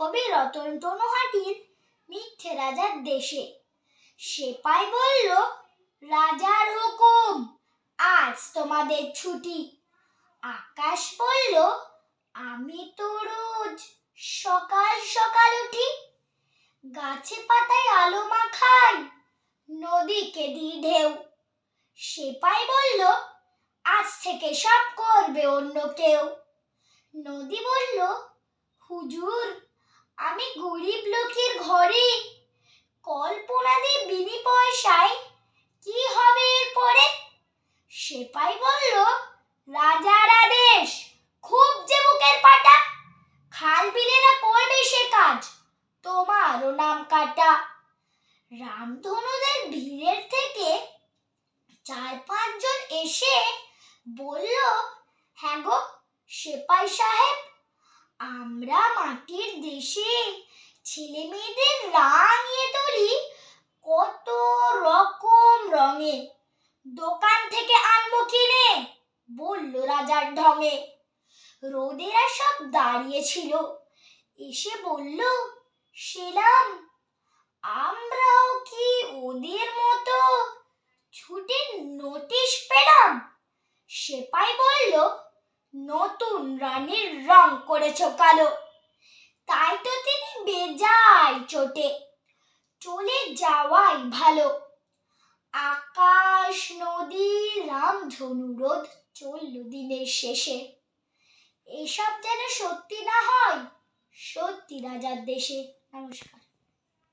কবি রতন তনুহাটির মিথ্যে রাজার দেশে? সেপাই বলল, রাজার হুকুম, আজ তোমাদের ছুটি। আকাশ বলল, আমি তো রোজ সকাল সকাল উঠি। গাছে পাতায় আলো মাখাই, নদীকে দি ঢেউ। সেপাই বলল, আজ থেকে সব করবে অন্য কেউ। নদী বলল, হুজুর আমি গরিব লোকের ঘরে কল্পনা দিয়ে বিনি পয়সায় কি হবে এরপরে? সেপাই বলল, রাজার আদেশ, খুব যে বুকের পাটা। খাল বিলেরা করবে সে কাজ, তোমারও নাম কাটা। রামধনুদের ভিড়ের থেকে চার পাঁচজন এসে বলল হ্যাঁ গো, সেপাই সাহেব আমরা মাটির দেশে ছেলে মেয়েদের রাঙিয়ে তুলি কত রকম রঙে। দোকান থেকে আনব কিনে, বলল রাজার ঢঙে। রোদেরা সব দাঁড়িয়েছিল। এসে বলল, সেলাম, আমরাও কি ওদের মতো ছুটে নোটিশ পেলাম? সেপাই বলল, নতুন রানীর রং করেছ কালো। তাই তো তিনি বেজায় চোটে। চলে যাওয়াই ভালো। আকাশ, নদী, রামধনু ধনুরোধ চলল দিনের শেষে। এসব যেন সত্যি না হয়, সত্যি রাজার দেশে। নমস্কার।